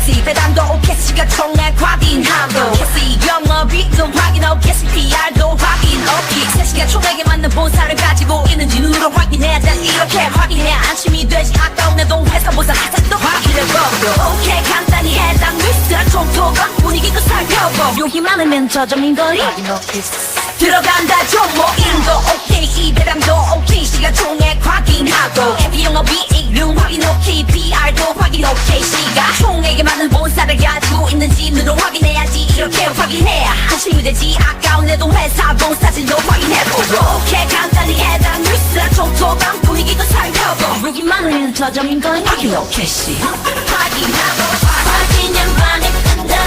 캐시 배당도 오케시가 총액 확인하고 캐시 영업이도 확인 오케시 PR도 확인 오케이 캐시가 총액에 맞는 본사를 가지고 있는지 눈으로 확인해야 돼. 이렇게 확인해 안심이 되지. 아까운 내돈 회사 보상 하산도 확인해보 오케이 간단히 해당 뉴스랑 총토건 분위기도 살펴보고. 용이 많으면 저점인 거니? 들어간다 조모임도. 오케이 이 배당도 오케이 시가 총액 확인하고 해피 영업이익 능 확인 PR도 확인 오케이 시가 총액에 맞는 본사를 가지고 있는지 눈으로 확인해야지. 이렇게 확인해야 한심이 되지. 아까운 내돈 회사 본 사진도 확인해보고 오케이 간단히 해당 뉴스랑 촉촉한 분위기도 욕이 많으면 저점인 거니 확인 오케이 시. 확인하고